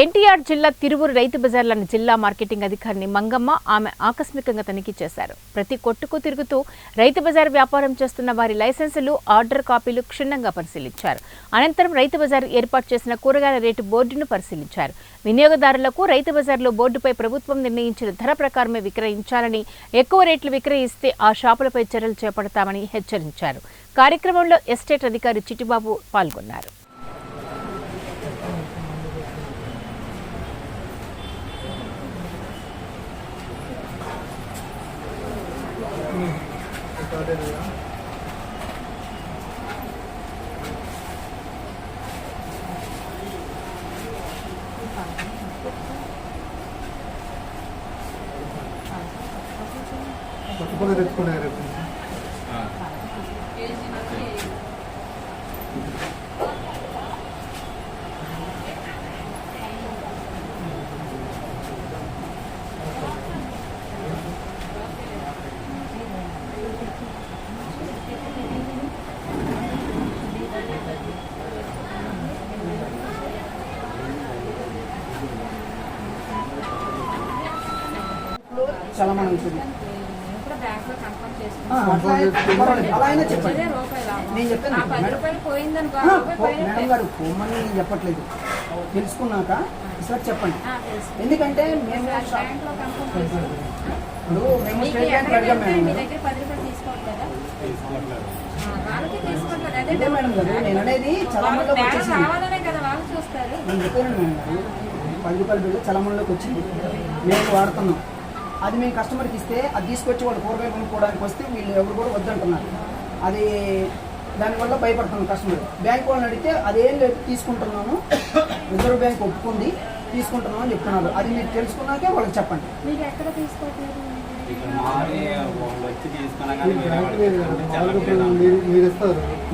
ఎన్టీఆర్ జిల్లా తిరువురు రైతు బజార్లోని జిల్లా మార్కెటింగ్ అధికారిని మంగమ్మ ఆమె ఆకస్మికంగా తనిఖీ చేశారు. ప్రతి కొట్టుకు తిరుగుతూ రైతు బజార్ వ్యాపారం చేస్తున్న వారి లైసెన్సులు ఆర్డర్ కాపీలు క్షుణ్ణంగా పరిశీలించారు. అనంతరం రైతు బజార్ ఏర్పాటు చేసిన కూరగాయల రేటు బోర్డును పరిశీలించారు. వినియోగదారులకు రైతు బజార్లో బోర్డుపై ప్రభుత్వం నిర్ణయించిన ధర ప్రకారమే విక్రయించాలని ఎక్కువ రేట్లు విక్రయిస్తే ఆ షాపులపై చర్యలు చేపడతామని హెచ్చరించారు. కార్యక్రమంలో ఎస్టేట్ అధికారి చిట్టిబాబు పాల్గొన్నారు. పట్టుకుని తెచ్చుకునే రేపు అట్లా పర్వాలేదు. అలా అయినా చెప్పండి. నేను మేడం. గారు పోమని నేను చెప్పట్లేదు. తెలుసుకున్నాక సార్ చెప్పండి. ఎందుకంటే మేము. ఇప్పుడు మేము స్టేట్ బ్యాంక్ అడిగాం మేడం గారు. మేడం నేను అనేది చలమణలోకి వచ్చేసింది. రావాలనే కదా వాళ్ళు చూస్తారు. నేను చెప్పాను మేడం గారు. పది రూపాయల బిల్లు చలమణలోకి వచ్చింది. మేము వాడుతున్నాం. అది మేము కస్టమర్కి ఇస్తే అది తీసుకొచ్చి వాళ్ళు కూరగాయలు కొనుక్కోవడానికి వస్తే వీళ్ళు ఎవరు కూడా వద్దంటున్నారు. అది దానివల్ల భయపడుతున్నాం కస్టమర్ బ్యాంక్ వాళ్ళని అడిగితే అదేం లేదు తీసుకుంటున్నాము రిజర్వ్ బ్యాంక్ ఒప్పుకుంది తీసుకుంటున్నాం అని చెప్తున్నారు. అది మీరు తెలుసుకున్నాకే వాళ్ళకి చెప్పండి. మీకు ఎక్కడ తీసుకోవట్లేదు మీరు మీరు ఇస్తారు.